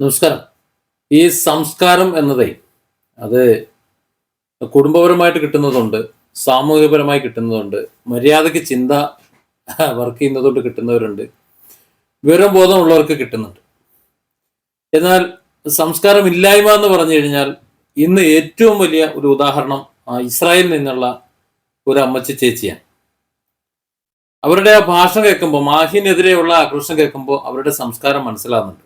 നമസ്കാരം. ഈ സംസ്കാരം എന്നതേ അത് കുടുംബപരമായിട്ട് കിട്ടുന്നതുണ്ട് സാമൂഹികപരമായി കിട്ടുന്നതുണ്ട് മര്യാദയ്ക്ക് ചിന്ത വർക്ക് ചെയ്യുന്നതുകൊണ്ട് കിട്ടുന്നവരുണ്ട് വിവരം ബോധമുള്ളവർക്ക് കിട്ടുന്നുണ്ട്. എന്നാൽ സംസ്കാരം ഇല്ലായ്മ എന്ന് പറഞ്ഞു കഴിഞ്ഞാൽ ഇന്ന് ഏറ്റവും വലിയ ഒരു ഉദാഹരണം ഇസ്രായേലിൽ നിന്നുള്ള ഒരു അമ്മച്ചി ചേച്ചിയാണ്. അവരുടെ ആ ഭാഷ കേൾക്കുമ്പോൾ മാഹിനെതിരെയുള്ള ആക്രോശം കേൾക്കുമ്പോൾ അവരുടെ സംസ്കാരം മനസ്സിലാകുന്നുണ്ട്.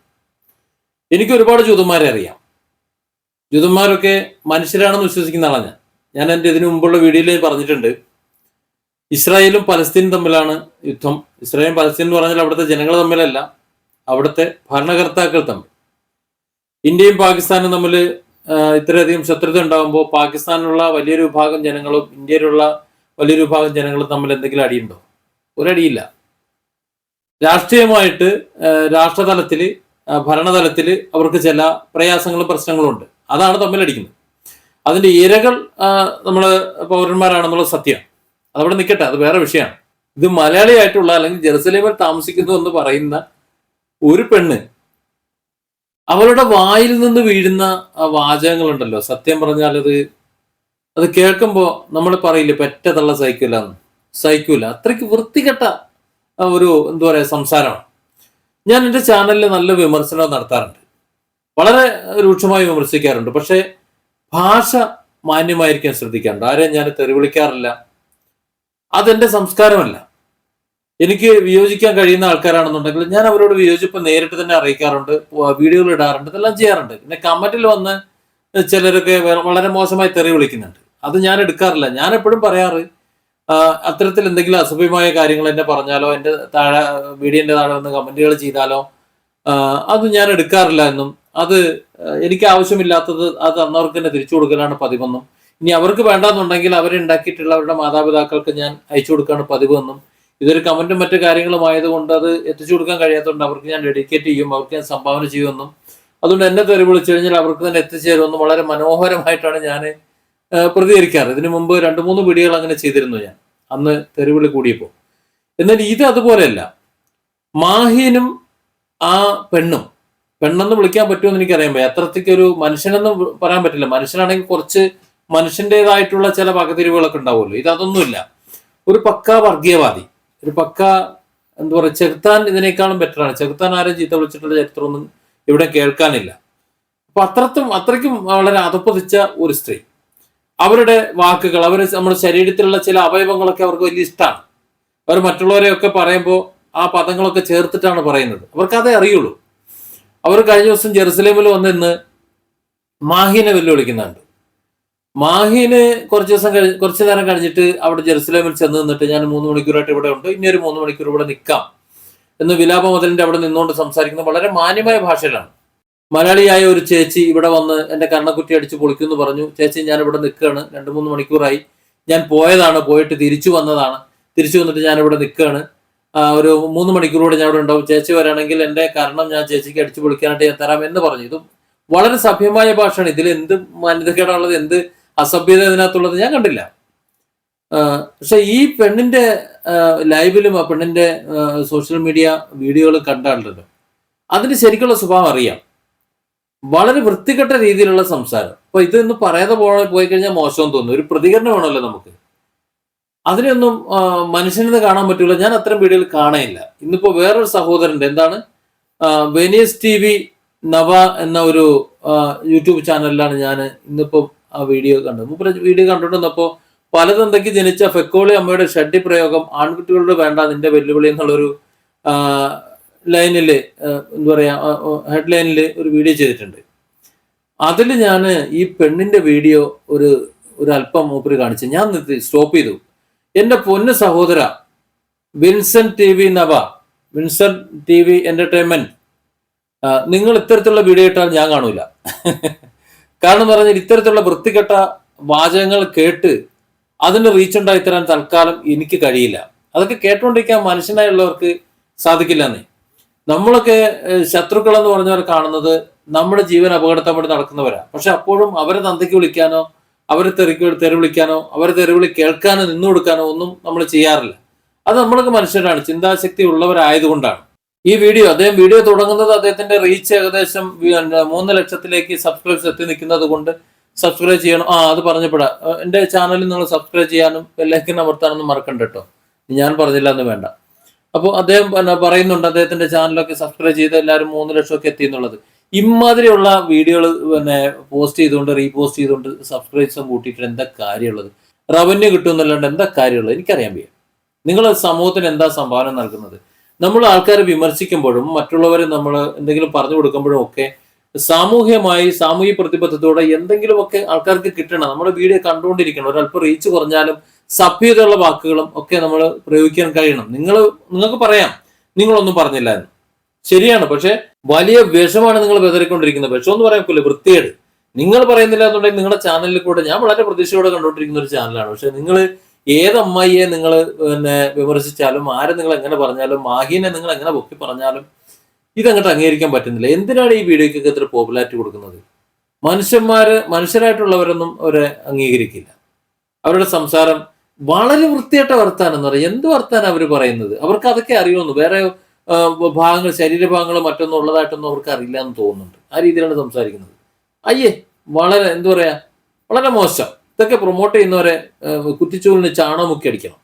എനിക്ക് ഒരുപാട് ജൂതന്മാരെ അറിയാം. ജൂതന്മാരൊക്കെ മനുഷ്യരാണെന്ന് വിശ്വസിക്കുന്ന ആളാണ് ഞാൻ. ഞാൻ എന്റെ ഇതിനു മുമ്പുള്ള വീഡിയോയിൽ പറഞ്ഞിട്ടുണ്ട്. ഇസ്രായേലും പലസ്തീനും തമ്മിലാണ് യുദ്ധം. ഇസ്രായേലും പലസ്തീൻ എന്ന് പറഞ്ഞാൽ അവിടുത്തെ ജനങ്ങൾ തമ്മിലല്ല അവിടുത്തെ ഭരണകർത്താക്കൾ തമ്മിൽ. ഇന്ത്യയും പാകിസ്ഥാനും തമ്മിൽ ഇത്രയധികം ശത്രുത ഉണ്ടാകുമ്പോൾ പാകിസ്ഥാനിലുള്ള വലിയൊരു വിഭാഗം ജനങ്ങളും ഇന്ത്യയിലുള്ള വലിയൊരു വിഭാഗം ജനങ്ങളും തമ്മിൽ എന്തെങ്കിലും അടിയുണ്ടോ? ഒരടിയില്ല. രാഷ്ട്രീയമായിട്ട് രാഷ്ട്രതലത്തിൽ ഭരണതലത്തിൽ അവർക്ക് ചില പ്രയാസങ്ങളും പ്രശ്നങ്ങളും ഉണ്ട് അതാണ് തമ്മിലടിക്കുന്നത്. അതിന്റെ ഇരകൾ നമ്മൾ പൗരന്മാരാണെന്നുള്ള സത്യമാണ് അതവിടെ നിൽക്കട്ടെ അത് വേറെ വിഷയമാണ്. ഇത് മലയാളിയായിട്ടുള്ള അല്ലെങ്കിൽ ജെറുസലേമിൽ താമസിക്കുന്നു എന്ന് പറയുന്ന ഒരു പെണ്ണ് അവളുടെ വായിൽ നിന്ന് വീഴുന്ന ആ വാചകങ്ങളുണ്ടല്ലോ. സത്യം പറഞ്ഞാൽ അത് അത് കേൾക്കുമ്പോൾ നമ്മൾ പറയില്ലേ പെറ്റ തള്ള സഹിക്കില്ല എന്ന്. സഹിക്കൂല. അത്രയ്ക്ക് വൃത്തികെട്ട ഒരു എന്താ പറയാ സംസാരമാണ്. ഞാൻ എന്റെ ചാനലിൽ നല്ല വിമർശനം നടത്താറുണ്ട്. വളരെ രൂക്ഷമായി വിമർശിക്കാറുണ്ട്. പക്ഷേ ഭാഷ മാന്യമായിരിക്കാൻ ശ്രദ്ധിക്കാറുണ്ട്. ആരെയും ഞാൻ തെറി വിളിക്കാറില്ല അതെന്റെ സംസ്കാരമല്ല. എനിക്ക് വിയോജിക്കാൻ കഴിയുന്ന ആൾക്കാരാണെന്നുണ്ടെങ്കിൽ ഞാൻ അവരോട് വിയോജിപ്പ് നേരിട്ട് തന്നെ അറിയിക്കാറുണ്ട്. വീഡിയോകൾ ഇടാറുണ്ട്. ഇതെല്ലാം ചെയ്യാറുണ്ട്. പിന്നെ കമന്റിൽ വന്ന് ചിലരൊക്കെ വളരെ മോശമായി തെറി വിളിക്കുന്നുണ്ട്. അത് ഞാൻ എടുക്കാറില്ല. ഞാൻ എപ്പോഴും പറയാറ് അത്തരത്തിൽ എന്തെങ്കിലും അസഭ്യമായ കാര്യങ്ങൾ എന്നെ പറഞ്ഞാലോ എന്റെ താഴെ വീഡിയോന്റെ താഴെ വന്ന് കമന്റുകൾ ചെയ്താലോ അത് ഞാൻ എടുക്കാറില്ല എന്നും. അത് എനിക്ക് ആവശ്യമില്ലാത്തത് അത് അന്നവർക്ക് തന്നെ തിരിച്ചു കൊടുക്കലാണ് പതിവെന്നും. ഇനി അവർക്ക് വേണ്ടാന്നുണ്ടെങ്കിൽ അവരുണ്ടാക്കിയിട്ടുള്ള അവരുടെ മാതാപിതാക്കൾക്ക് ഞാൻ അയച്ചു കൊടുക്കാണ് പതിവെന്നും. ഇതൊരു കമന്റും മറ്റു കാര്യങ്ങളും ആയതുകൊണ്ട് അത് എത്തിച്ചു കൊടുക്കാൻ കഴിയാത്തതുകൊണ്ട് അവർക്ക് ഞാൻ ഡെഡിക്കേറ്റ് ചെയ്യും അവർക്ക് ഞാൻ സംഭാവന ചെയ്യുമെന്നും. അതുകൊണ്ട് എന്നെ തെറി വിളിച്ചു കഴിഞ്ഞാൽ അവർക്ക് തന്നെ എത്തിച്ചേരുമെന്നും വളരെ മനോഹരമായിട്ടാണ് ഞാൻ പ്രതികരിക്കാറ്. ഇതിനു മുമ്പ് രണ്ട് മൂന്ന് വീഡിയോകൾ അങ്ങനെ ചെയ്തിരുന്നു ഞാൻ. അന്ന് തെരുവിളി കൂടിയപ്പോൾ എന്നാൽ ഇത് അതുപോലെയല്ല. മാഹിനും ആ പെണ്ണും പെണ്ണെന്ന് വിളിക്കാൻ പറ്റുമെന്ന് എനിക്കറിയാൻ പറ്റും അത്രത്തേക്ക് ഒരു മനുഷ്യനെന്ന് പറയാൻ പറ്റില്ല. മനുഷ്യനാണെങ്കിൽ കുറച്ച് മനുഷ്യന്റെതായിട്ടുള്ള ചില പകതിരിവുകളൊക്കെ ഉണ്ടാവുമല്ലോ. ഇത് അതൊന്നുമില്ല. ഒരു പക്ക വർഗീയവാദി. ഒരു പക്ക എന്താ പറയുക ചെറുത്താൻ ഇതിനേക്കാളും ബെറ്ററാണ് ചെറുത്താൻ ആരും ചീത്ത വിളിച്ചിട്ടുള്ള ചരിത്രമൊന്നും ഇവിടെ കേൾക്കാനില്ല. അപ്പൊ അത്രത്തും അത്രയ്ക്കും വളരെ അതപ്പതിച്ച ഒരു സ്ത്രീ. അവരുടെ വാക്കുകൾ അവർ നമ്മുടെ ശരീരത്തിലുള്ള ചില അവയവങ്ങളൊക്കെ അവർക്ക് വലിയ ഇഷ്ടമാണ് അവർ മറ്റുള്ളവരെയൊക്കെ പറയുമ്പോൾ ആ പദങ്ങളൊക്കെ ചേർത്തിട്ടാണ് പറയുന്നത്. അവർക്ക് അതേ അറിയുള്ളൂ. അവർ കഴിഞ്ഞ ദിവസം ജെറുസലേമിൽ വന്ന് ഇന്ന് മാഹിനെ വെല്ലുവിളിക്കുന്നുണ്ട്. മാഹിന് കുറച്ച് ദിവസം കഴിഞ്ഞ് കുറച്ച് നേരം കഴിഞ്ഞിട്ട് അവിടെ ജെറുസലേമിൽ ചെന്ന് നിന്നിട്ട് ഞാൻ മൂന്ന് മണിക്കൂറായിട്ട് ഇവിടെ ഉണ്ട്. ഇനി ഒരു മൂന്ന് മണിക്കൂർ ഇവിടെ നിൽക്കാം എന്ന് വിലാപ മുതലിന്റെ അവിടെ നിന്നുകൊണ്ട് സംസാരിക്കുന്നത് വളരെ മാന്യമായ ഭാഷയിലാണ്. മലയാളിയായ ഒരു ചേച്ചി ഇവിടെ വന്ന് എന്റെ കണ്ണക്കുറ്റി അടിച്ച് പൊളിക്കുമെന്ന് പറഞ്ഞു. ചേച്ചി ഞാൻ ഇവിടെ നിൽക്കുകയാണ്. രണ്ട് മൂന്ന് മണിക്കൂറായി. ഞാൻ പോയതാണ് പോയിട്ട് തിരിച്ചു വന്നതാണ്. തിരിച്ചു വന്നിട്ട് ഞാൻ ഇവിടെ നിൽക്കുകയാണ് ഒരു മൂന്ന് മണിക്കൂറോടെ ഞാൻ ഇവിടെ ഉണ്ടാവും. ചേച്ചി വരാണെങ്കിൽ എന്റെ കാരണം ഞാൻ ചേച്ചിക്ക് അടിച്ചു പൊളിക്കാനായിട്ട് ഞാൻ തരാം എന്ന് പറഞ്ഞു. ഇതും വളരെ സഭ്യമായ ഭാഷയാണ്. ഇതിൽ എന്ത് മാന്യതക്കേടാണുള്ളത് എന്ത് അസഭ്യത ഇതിനകത്തുള്ളത് ഞാൻ കണ്ടില്ല. പക്ഷെ ഈ പെണ്ണിന്റെ ലൈവിലും ആ പെണ്ണിന്റെ സോഷ്യൽ മീഡിയ വീഡിയോകൾ കണ്ടാളുണ്ടല്ലോ അതിന്റെ ശരിക്കുള്ള സ്വഭാവം അറിയാം. വളരെ വൃത്തികെട്ട രീതിയിലുള്ള സംസാരം. അപ്പൊ ഇതൊന്നും പറയാതെ പോയി കഴിഞ്ഞാൽ മോശം തോന്നുന്നു. ഒരു പ്രതികരണം വേണമല്ലോ നമുക്ക്. അതിനൊന്നും മനുഷ്യനെന്ന് കാണാൻ പറ്റില്ല ഞാൻ അത്തരം വീഡിയോയിൽ കാണയില്ല. ഇന്നിപ്പോ വേറൊരു സഹോദരന്റെ എന്താണ്? വെനീസ് ടി വി നവ എന്ന ഒരു യൂട്യൂബ് ചാനലിലാണ് ഞാൻ ഇന്നിപ്പോ ആ വീഡിയോ കണ്ടത്. മൂപ്പര വീഡിയോ കണ്ടിട്ടുണ്ടപ്പോ പലതന്തയ്ക്ക് ജനിച്ച ഫെക്കോളി അമ്മയുടെ ഷഡ്ഡി പ്രയോഗം ആൺകുട്ടികളുടെ വേണ്ട നിന്റെ വെല്ലുവിളി എന്നുള്ളൊരു ലൈനിൽ എന്താ പറയാ ഹെഡ് ലൈനിൽ ഒരു വീഡിയോ ചെയ്തിട്ടുണ്ട്. അതിൽ ഞാൻ ഈ പെണ്ണിന്റെ വീഡിയോ ഒരു ഒരു അല്പം മൂപ്പര് കാണിച്ചു. ഞാൻ സ്റ്റോപ്പ് ചെയ്തു. എന്റെ പൊന്ന് സഹോദര വിൻസൻ ടി വി നവ വിൻസൻ ടി വി എന്റർടൈൻമെന്റ് നിങ്ങൾ ഇത്തരത്തിലുള്ള വീഡിയോ ഇട്ടാൽ ഞാൻ കാണൂല. കാരണം എന്ന് പറഞ്ഞാൽ ഇത്തരത്തിലുള്ള വൃത്തികെട്ട വാചകങ്ങൾ കേട്ട് അതിന് റീച്ച് ഉണ്ടായി തരാൻ തൽക്കാലം എനിക്ക് കഴിയില്ല. അതൊക്കെ കേട്ടുകൊണ്ടിരിക്കാൻ മനുഷ്യനായുള്ളവർക്ക് സാധിക്കില്ല എന്നേ. നമ്മളൊക്കെ ശത്രുക്കൾ എന്ന് പറഞ്ഞവർ കാണുന്നത് നമ്മുടെ ജീവൻ അപകടത്തോടെ നടക്കുന്നവരാ. പക്ഷെ അപ്പോഴും അവരെ തന്തയ്ക്ക് വിളിക്കാനോ അവരെ തെറിക്ക് തെറി വിളിക്കാനോ അവരെ തെറിവിളി കേൾക്കാനോ നിന്നു കൊടുക്കാനോ ഒന്നും നമ്മൾ ചെയ്യാറില്ല. അത് നമ്മളൊക്കെ മനുഷ്യരാണ് ചിന്താശക്തി ഉള്ളവരായതുകൊണ്ടാണ്. ഈ വീഡിയോ അദ്ദേഹം വീഡിയോ തുടങ്ങുന്നത് അദ്ദേഹത്തിന്റെ റീച്ച് ഏകദേശം മൂന്ന് ലക്ഷത്തിലേക്ക് സബ്സ്ക്രൈബ്സ് എത്തി നിൽക്കുന്നത് കൊണ്ട് സബ്സ്ക്രൈബ് ചെയ്യണം. ആ അത് പറഞ്ഞപ്പോഴാ. എന്റെ ചാനലിൽ നിങ്ങൾ സബ്സ്ക്രൈബ് ചെയ്യാനും ബെല്ലൈക്കൻ അമർത്താനൊന്നും മറക്കണ്ട കേട്ടോ. ഞാൻ പറഞ്ഞില്ല എന്ന് വേണ്ട. അപ്പോൾ അദ്ദേഹം പറയുന്നുണ്ട് അദ്ദേഹത്തിന്റെ ചാനലൊക്കെ സബ്സ്ക്രൈബ് ചെയ്ത് എല്ലാവരും മൂന്ന് ലക്ഷമൊക്കെ എത്തി എന്നുള്ളത് ഇമാതിരിയുള്ള വീഡിയോകൾ പിന്നെ പോസ്റ്റ് ചെയ്തുകൊണ്ട് റീപോസ്റ്റ് ചെയ്തുകൊണ്ട് സബ്സ്ക്രൈബ്സും കൂട്ടിയിട്ട് എന്താ കാര്യമുള്ളത്? റവന്യൂ കിട്ടുമെന്നല്ലാണ്ട് എന്താ കാര്യമുള്ളത്? എനിക്കറിയാൻ വയ്യ. നിങ്ങൾ സമൂഹത്തിന് എന്താ സംഭാവന നൽകുന്നത്? നമ്മൾ ആൾക്കാരെ വിമർശിക്കുമ്പോഴും മറ്റുള്ളവരെ നമ്മൾ എന്തെങ്കിലും പറഞ്ഞു കൊടുക്കുമ്പോഴും ഒക്കെ സാമൂഹ്യമായി സാമൂഹ്യ പ്രതിബദ്ധതയോടെ എന്തെങ്കിലുമൊക്കെ ആൾക്കാർക്ക് കിട്ടണം. നമ്മുടെ വീഡിയോ കണ്ടുകൊണ്ടിരിക്കണം. ഒരല്പം റീച്ച് കുറഞ്ഞാലും സഭ്യതയുള്ള വാക്കുകളും ഒക്കെ നമ്മൾ പ്രയോഗിക്കാൻ കഴിയണം. നിങ്ങൾ നിങ്ങൾക്ക് പറയാം. നിങ്ങളൊന്നും പറഞ്ഞില്ല എന്ന് ശരിയാണ്. പക്ഷെ വലിയ വിഷമാണ് നിങ്ങൾ വിതറിക്കൊണ്ടിരിക്കുന്നത് വിഷം എന്ന് പറയാൻ പറ്റില്ല വൃത്തിയേട് നിങ്ങൾ പറയുന്നില്ല എന്നുണ്ടെങ്കിൽ നിങ്ങളുടെ ചാനലിൽ കൂടെ ഞാൻ വളരെ പ്രതീക്ഷയോടെ കണ്ടുകൊണ്ടിരിക്കുന്ന ഒരു ചാനലാണ് പക്ഷെ നിങ്ങൾ ഏത് അമ്മായിയെ നിങ്ങൾ പിന്നെ വിമർശിച്ചാലും ആരെ നിങ്ങൾ എങ്ങനെ പറഞ്ഞാലും മാഹീനെ നിങ്ങൾ എങ്ങനെ പൊക്കി പറഞ്ഞാലും ഇതങ്ങോട്ട് അംഗീകരിക്കാൻ പറ്റുന്നില്ല. എന്തിനാണ് ഈ വീഡിയോയ്ക്കൊക്കെ ഇത്ര പോപ്പുലാരിറ്റി കൊടുക്കുന്നത്? മനുഷ്യന്മാര് മനുഷ്യരായിട്ടുള്ളവരൊന്നും അവരെ അംഗീകരിക്കില്ല. അവരുടെ സംസാരം വളരെ വൃത്തിയായിട്ട വർത്താനം എന്ന് പറയും. എന്ത് വർത്താനം അവർ പറയുന്നത്? അവർക്ക് അതൊക്കെ അറിയുമെന്ന്. വേറെ ഭാഗങ്ങൾ ശരീരഭാഗങ്ങൾ മറ്റൊന്നും ഉള്ളതായിട്ടൊന്നും അവർക്ക് അറിയില്ല എന്ന് തോന്നുന്നുണ്ട്. ആ രീതിയിലാണ് സംസാരിക്കുന്നത്. അയ്യേ വളരെ എന്താ പറയാ വളരെ മോശം. ഇതൊക്കെ പ്രൊമോട്ട് ചെയ്യുന്നവരെ കുറ്റിച്ചൂലിന് ചാണോ മുക്കി അടിക്കണം.